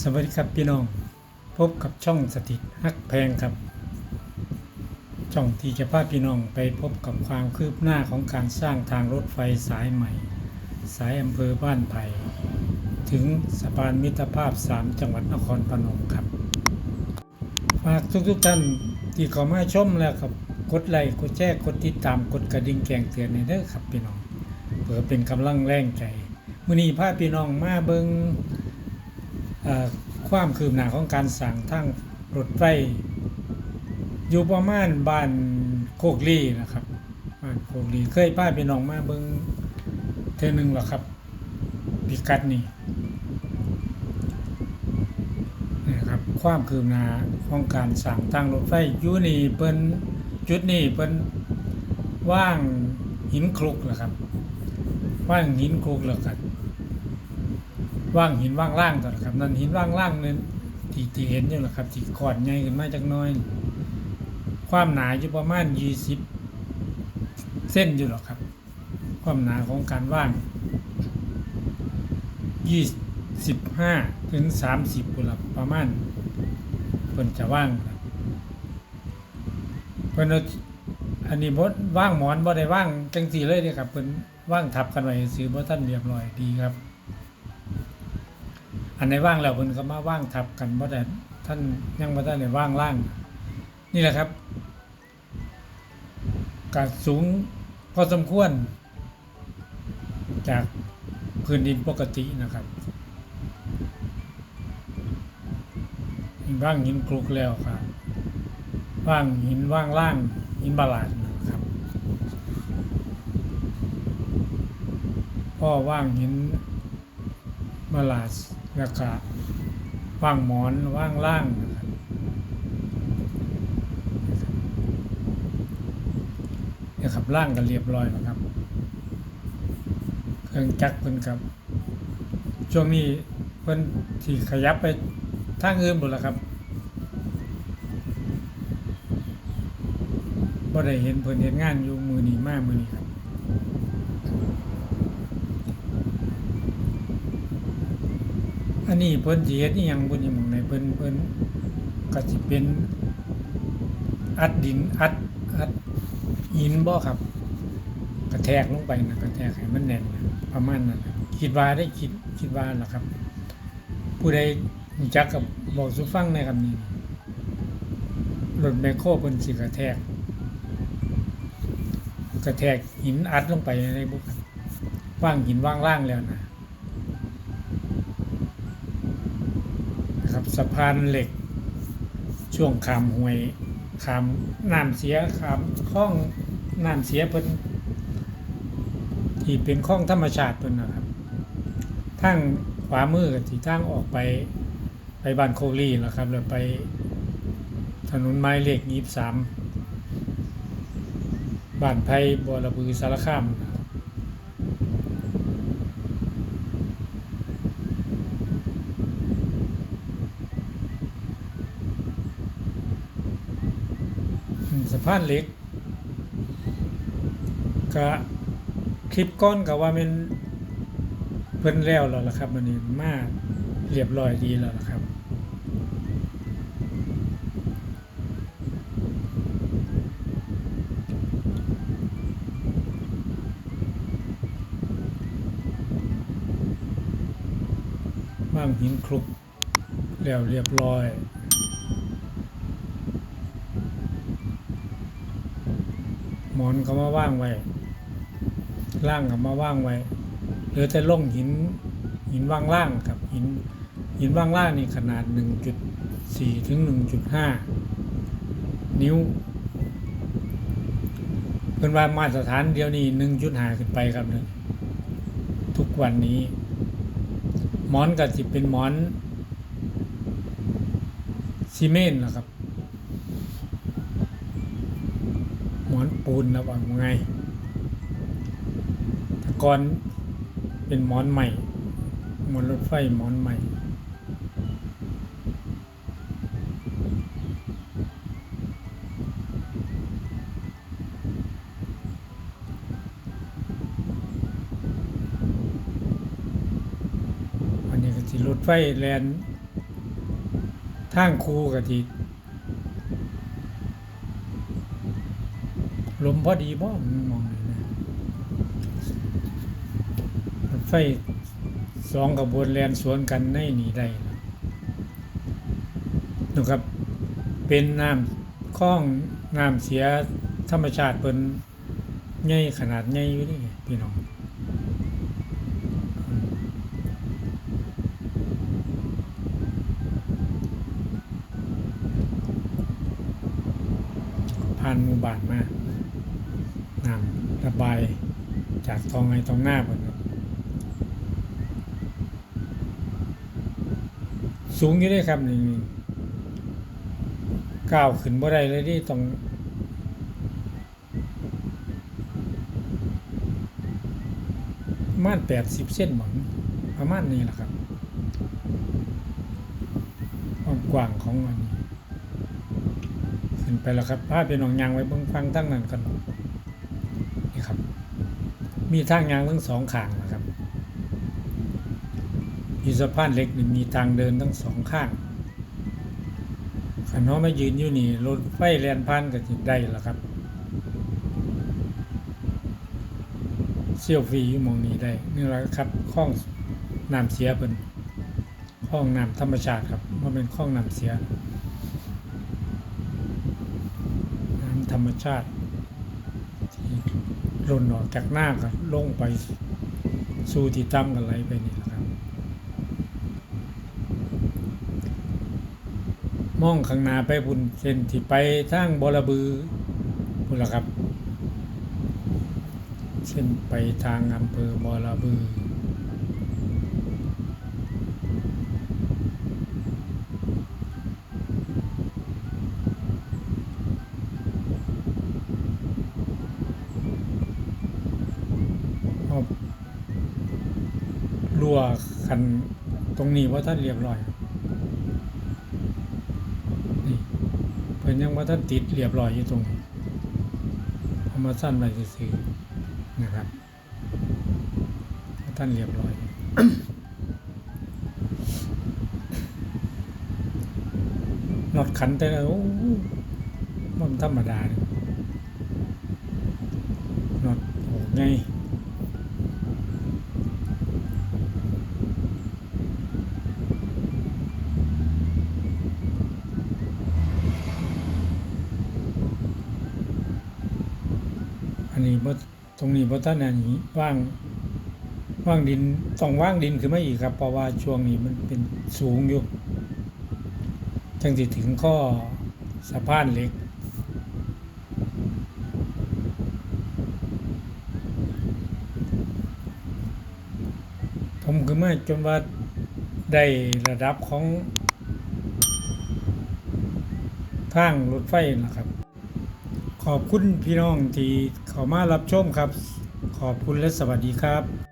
สวัสดีครับพี่น้อง พบกับช่องสถิตฮักแพงครับ ช่องที่จะพาพี่น้องไปพบกับความคืบหน้าของการสร้างทางรถไฟสายใหม่ สายอำเภอบ้านไผ่ถึงสะพานมิตรภาพ 3 จังหวัดนครพนมครับ ฝากทุกๆท่านที่เข้ามาชมแล้วครับกดไลค์กดแชร์กดติดตามกดกระดิ่งแจ้งเตือนในเด้อครับพี่น้องเพื่อเป็นกำลังแรงใจมื้อนี้พาพี่น้องมาเบิงเอ่อ ความคืบหน้าของการสั่งทางรถไฟอยู่ประมาณบ้านโคกลี่นะครับบ้านโคกลี่เคยป้าพี่น้องมาเบิงเทอหนึงหรอครับพิกัดนี่นะครับความคืบหน้าของการสั่งทางรถไฟอยู่นี่เปิ้นจุดนี้เปิ้นว่างหินคลุกเหรอครับว่างหินคลุกเหรอครับ ว่างหินว่างล่างต่อครับนั่นหินว่างล่างนั่นที่ที่เห็นอยู่แหละครับที่ขอดใหญ่ขึ้นมาจากน้อย ความหนาอยู่ประมาณยี่สิบเส้นอยู่หรอกครับ ความหนาของการว่างยี่สิบห้าถึงสามสิบกุหลาบประมาณเพิ่นจะว่างครับเพิ่นอาอันนี้บดว่างหมอนบ่ได้ว่างจังสีเลยเด้ครับเพิ่นว่างทับกันไว้ซื้อบ่ท่านเรียบร้อยดีครับ นไหนว่างแล้วเพิ่นก็มาว่างทับกันบ่ได้ท่านยังบ่ได้เลยว่างล่าง นี่แหละครับกาสูงพอสมควร จากพื้นดินปกตินะครับว่างหินคลุกแล้วครับว่างหินว่างล่างหินบาลานครับพ่อว่างหินมาลาส แล้วก็ว่างหมอนว่างล่างนะครับเนี่ยครับล่างกันเรียบร้อยแล้วครับ เครื่องจักรเพิ่นครับ ช่วงนี้เพิ่นที่ขยับไปทางอื่นหมดแล้วครับบ่ได้เห็นเพิ่นเห็นงานอยู่มือนี้มากมือนี้ครับ นนี้เพิ่นสิเฮ็ดอีหยังบ่นี่หม่องไหนเพิ่นเพิ่นก็สิเป็นอัดดินอัดอัดหินบ่ครับ กระแทกลงไปนะกระแทกให้มันแน่นนะประมาณนั้นนะคิดว่าได้คิดคิดว่าล่ะครับ ผู้ใดรู้จักกับบอกสุฟังในคำนี้รถแมคโครเพิ่นสิกระแทก กระแทกหินอัดลงไปในบุกว่างหินว่างล่างแล้วนะ นะครับ สะพานเหล็ก ช่วงขามห้วยขามน้ำเสียขามคลองน้ำเสียเพิ่นที่เป็นคลองธรรมชาติเพิ่นนะครับทางขวามือกับที่ทางออกไปไปบ้านโคลีนะครับแล้วไปถนนไม้เลขยี่สามบ้านไผ่บัวระบือสารคามนะครับ อืมสะ พานเหล็กก็คลิปก้อนกับว่าเป็นเพิ่นแล้วแล้วล่ะครับมันนี้มาเรียบร้อยดีแล้วล่ะครับบ้างหินคลุกแล้วเรียบร้อย หมอนก็มาว่างไว้ล่างก็มาว่างไว้เหลือแต่ล่งหินหินว่างล่างครับหินหินว่างล่างนี่ขนาด 1.4 ถึง 1.5 นิ้วเป็นว่ามาตรฐานเดียวนี่1.5 ขึ้นไปครับนี่ยทุกวันนี้ หมอนก็สิเป็นหมอนซีเมนต์นะครับ ห มอนปูนนะว่าไงแต่ก่อนเป็นหมอนใหม่หมอนรถไฟหมอนใหม่อันนี้ก็สิรถไฟแลนทางคูกะทิ ลมพอดีบ่มองนะไฟสองขบวนแลนสวนกันในนี่ได้นะครับ เป็นน้ำคลองน้ำเสียธรรมชาติเป็นใหญ่ขนาดใหญ่อยู่นี่พี่น้องผ่านหมู่บ้านมา ระบายจากทองไงตรงหน้าเพิ่นครับสูงอยู่ด้วยครับนี่ก้าวขึ้นบ่ได้เลยที่ต้องประมาณแปดสิบเส้นหมังประมาณนี้แหละครับความกว้างของมันขึ้นไปแล้วครับพาเป็นหนองยางไว้เบิ่งฟังทั้งนั้นกัน มีทางยางทั้งสองข้างนะครับมีสะพานเหล็กนี่มีทางเดินทั้งสองข้างขันน้องมายืนอยู่นี่รถไฟแลนผ่านก็จิได้แล้วครับเซี่ยวฟรีอยู่มองนี้ได้นี่แหละครับคลองน้ำเสียเป็นคลองน้ำธรรมชาติครับว่าเป็นคลองน้ำเสียน้ำธรรมชาติ หล่นออกจากหน้าก็ลงไปสู่ที่ตั้มกันไหลไปนี่แหละครับ มองข้างหน้าไปบุญเส้นที่ไปทางบรบือบุญละครับ เส้นไปทางอำเภอบรบือ เอา รั่วคันตรงนี้ว่าท่านเรียบร้อยนี่เพิ่นยังว่าท่านติดเรียบร้อยอยู่ตรงนี้เอามาสั้นไปซื่อนะครับว่าท่านเรียบร้อยนอดขันแต่ละโอ้มันธรรมดาเลยนอดโอ้ไง อันนี้บ่ ตรงนี้บ่ท่านอันนี้ว่างว่างดินต้องว่างดินขึ้นมาอีกครับ เพราะว่าช่วงนี้มันเป็นสูงอยู่จังสิถึงข้อสะพานเหล็กผมขึ้นมาจนว่าได้ระดับของทางรถไฟนะครับ ขอบคุณพี่น้องที่ ขอมารับชมครับ ขอบคุณและสวัสดีครับ